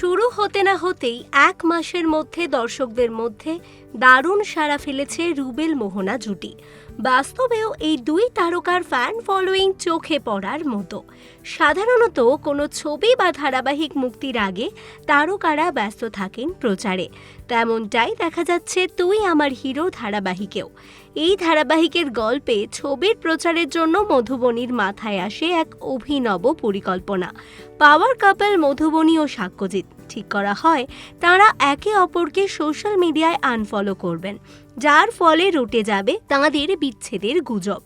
শুরু হতে না হতেই এক মাসের মধ্যে দর্শকদের মধ্যে দারুণ সাড়া ফেলেছে রুবেল মোহনা জুটি। বাস্তবেও এই দুই তারকার ফ্যান ফলোয়িং চোখে পড়ার মতো। সাধারণত কোনো ছবি বা ধারাবাহিক মুক্তির আগে তারকারা ব্যস্ত থাকেন প্রচারে। তেমনটাই দেখা যাচ্ছে তুই আমার হিরো ধারাবাহিকেও। এই ধারাবাহিকের গল্পে ছবির প্রচারের জন্য মধুবনীর মাথায় আসে এক অভিনব পরিকল্পনা। পাওয়ার কাপল মধুবনী ও সাক্ষ্যজিৎ। ঠিক করা হয়, তারা একে অপরকে সোশ্যাল মিডিয়ায় আনফলো করবেন, যার ফলে রুটে যাবে তাঁদের বিচ্ছেদের গুজব।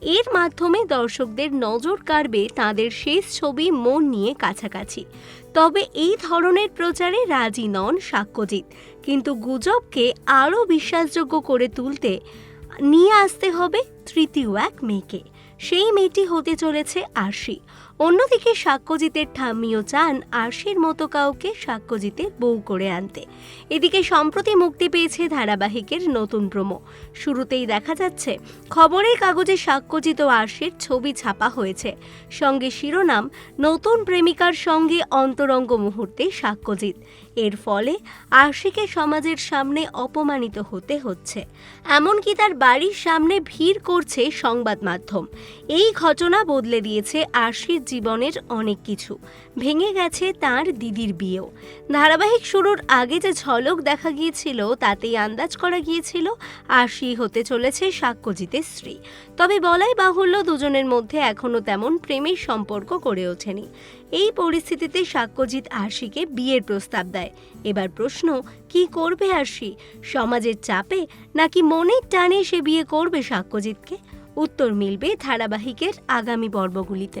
এর মাধ্যমে দর্শকদের নজর কাড়বে তাঁদের শেষ ছবি মন নিয়ে কাছাকাছি। তবে এই ধরনের প্রচারে রাজি নন সাক্ষ্যজিৎ। কিন্তু গুজবকে আরও বিশ্বাসযোগ্য করে তুলতে নিয়ে আসতে হবে তৃতীয় এক মেয়েকে। সেই মেয়েটি হতে চলেছে আরশি। অন্যদিকে সাক্ষ্যজিতের ঠাম্মিও চান আরশির মতো কাউকে সাক্ষ্যজিতের বউ করে আনতে। এদিকে সম্প্রতি মুক্তি পেয়েছে ধারাবাহিকের নতুন প্রোমো। শুরুতেই দেখা যাচ্ছে, খবরের কাগজে সাক্ষ্যজিৎ ও আরশির ছবি ছাপা হয়েছে। সঙ্গে শিরোনাম, নতুন প্রেমিকার সঙ্গে অন্তরঙ্গ মুহূর্তে সাক্ষ্যজিৎ এর ফলে আরশিকে সমাজের সামনে অপমানিত হতে হচ্ছে। এমনকি তার বাড়ির সামনে ভিড় করছে সংবাদ মাধ্যম। এই ঘটনা বদলে দিয়েছে আরশির জীবনের অনেক কিছু। ভেঙে গেছে তার দিদির বিয়েও। ধারাবাহিক শুরুর আগে যে ঝলক দেখা গিয়েছিল, তাতেই আন্দাজ করা গিয়েছিল, আরশি হতে চলেছে সাক্ষ্যজিতের স্ত্রী। তবে বলাই বাহুল্য দুজনের মধ্যে এখনও তেমন প্রেমের সম্পর্ক গড়ে ওঠেনি। এই পরিস্থিতিতে সাক্ষ্যজিৎ আরশিকে বিয়ের প্রস্তাব দেয়। এবার প্রশ্ন, কি করবে আরশি? সমাজের চাপে নাকি মনের টানে সে বিয়ে করবে সাক্ষ্যজিৎকে? উত্তর মিলবে ধারাবাহিকের আগামী পর্বগুলিতে।